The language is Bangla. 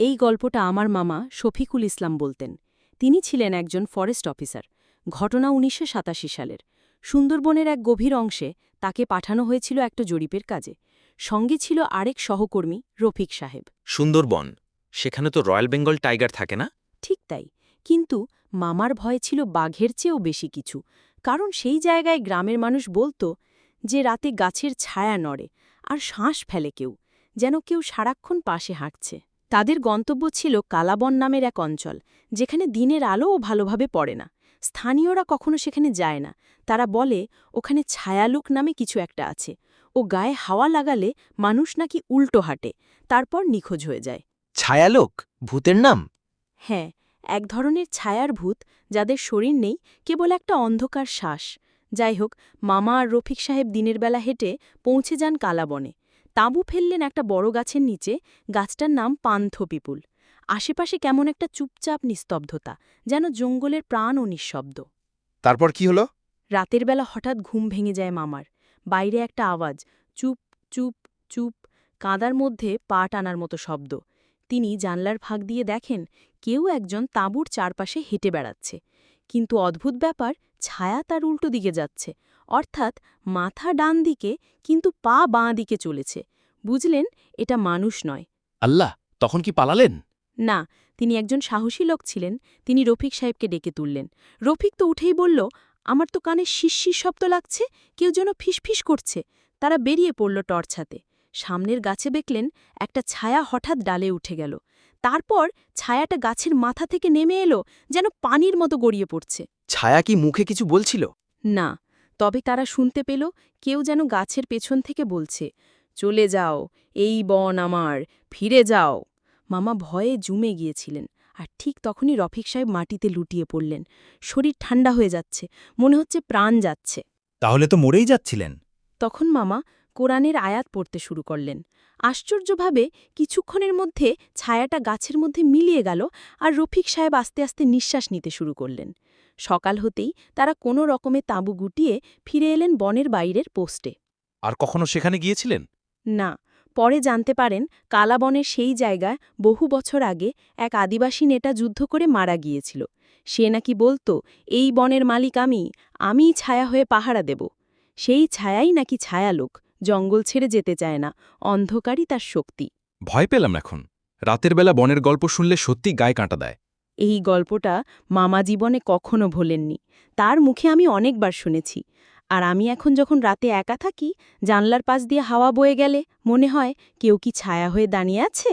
এই গল্পটা আমার মামা শফিকুল ইসলাম বলতেন। তিনি ছিলেন একজন ফরেস্ট অফিসার। ঘটনা উনিশশো সাতাশি সালের। সুন্দরবনের এক গভীর অংশে তাকে পাঠানো হয়েছিল একটা জরিপের কাজে। সঙ্গে ছিল আরেক সহকর্মী রফিক সাহেব। সুন্দরবন সেখানে তো রয়্যাল বেঙ্গল টাইগার থাকে না? ঠিক তাই। কিন্তু মামার ভয় ছিল বাঘের চেয়েও বেশি কিছু। কারণ সেই জায়গায় গ্রামের মানুষ বলতো যে রাতে গাছের ছায়া নড়ে আর শ্বাস ফেলে কেউ যেন কেউ সারাক্ষণ পাশে হাঁটছে। তাদের গন্তব্য ছিল কালাবন নামের এক অঞ্চল যেখানে দিনের আলোও ভালোভাবে পড়ে না। স্থানীয়রা কখনো সেখানে যায় না। তারা বলে ওখানে ছায়ালুক নামে কিছু একটা আছে। ও গায়ে হাওয়া লাগালে মানুষ নাকি উল্টো হাঁটে তারপর নিখোঁজ হয়ে যায়। ছায়ালোক? ভূতের নাম? হ্যাঁ এক ধরনের ছায়ার ভূত যাদের শরীর নেই কেবল একটা অন্ধকার শ্বাস। যাই হোক মামা আর রফিক সাহেব দিনের বেলা হেঁটে পৌঁছে যান কালাবনে। তাঁবু ফেললেন একটা বড় গাছের নিচে গাছটার নাম পান্থ পিপুল আশেপাশে কেমন একটা চুপচাপ নিস্তব্ধতা যেন জঙ্গলের প্রাণ ও নিঃশব্দ। তারপর কি হলো? রাতের বেলা হঠাৎ ঘুম ভেঙে যায় মামার। বাইরে একটা আওয়াজ চুপ চুপ চুপ কাঁদার মধ্যে পা টানার মতো শব্দ। তিনি জানলার ফাঁক দিয়ে দেখেন কেউ একজন তাঁবুর চারপাশে হেঁটে বেড়াচ্ছে। কিন্তু অদ্ভুত ব্যাপার ছায়া তার উল্টো দিকে যাচ্ছে। অর্থাৎ মাথা ডান দিকে কিন্তু পা বাঁ দিকে চলেছে। বুঝলেন এটা মানুষ নয়। আল্লাহ তখন কি পালালেন? না তিনি একজন সাহসী লোক ছিলেন তিনি রফিক সাহেবকে ডেকে তুললেন। রফিক তো উঠেই বলল আমার তো কানে শিরশির শব্দ লাগছে কেউ যেন ফিসফিস করছে। তারা বেরিয়ে পড়ল টর্চ হাতে সামনের গাছে দেখলেন একটা ছায়া হঠাৎ ডালে উঠে গেল। তারপর ছায়াটা গাছের মাথা থেকে নেমে এলো যেন পানির মতো গড়িয়ে পড়ছে। ছায়া কি মুখে কিছু বলছিল? না তবে তারা শুনতে পেল কেউ যেন গাছের পেছন থেকে বলছে চলে যাও এই বন আমার ফিরে যাও। মামা ভয়ে জুমে গিয়েছিলেন আর ঠিক তখনই রফিক সাহেব মাটিতে লুটিয়ে পড়লেন। শরীর ঠান্ডা হয়ে যাচ্ছে মনে হচ্ছে প্রাণ যাচ্ছে। তাহলে তো মরেই যাচ্ছিলেন। তখন মামা কোরআনের আয়াত পড়তে শুরু করলেন। আশ্চর্যভাবে কিছুক্ষণের মধ্যে ছায়াটা গাছের মধ্যে মিলিয়ে গেল আর রফিক সাহেব আস্তে আস্তে নিঃশ্বাস নিতে শুরু করলেন। সকাল হতেই তারা কোনো রকমে তাঁবু গুটিয়ে ফিরে এলেন বনের বাইরের পোস্টে। আর কখনো সেখানে গিয়েছিলেন? না পরে জানতে পারেন কালাবনের সেই জায়গায় বহু বছর আগে এক আদিবাসী নেতা যুদ্ধ করে মারা গিয়েছিল। সে নাকি বলতো এই বনের মালিক আমি আমিই ছায়া হয়ে পাহারা দেব। সেই ছায়াই নাকি ছায়ালোক। জঙ্গল ছেড়ে যেতে চায় না অন্ধকারই তার শক্তি। ভয় পেলাম এখন। রাতের বেলা বনের গল্প শুনলে সত্যি গায়ে কাঁটা দেয়। এই গল্পটা মামা জীবনে কখনো ভোলেননি। তার মুখে আমি অনেকবার শুনেছি। আর আমি এখন যখন রাতে একা থাকি জানলার পাশ দিয়ে হাওয়া বয়ে গেলে মনে হয় কেউ কি ছায়া হয়ে দাঁড়িয়ে আছে?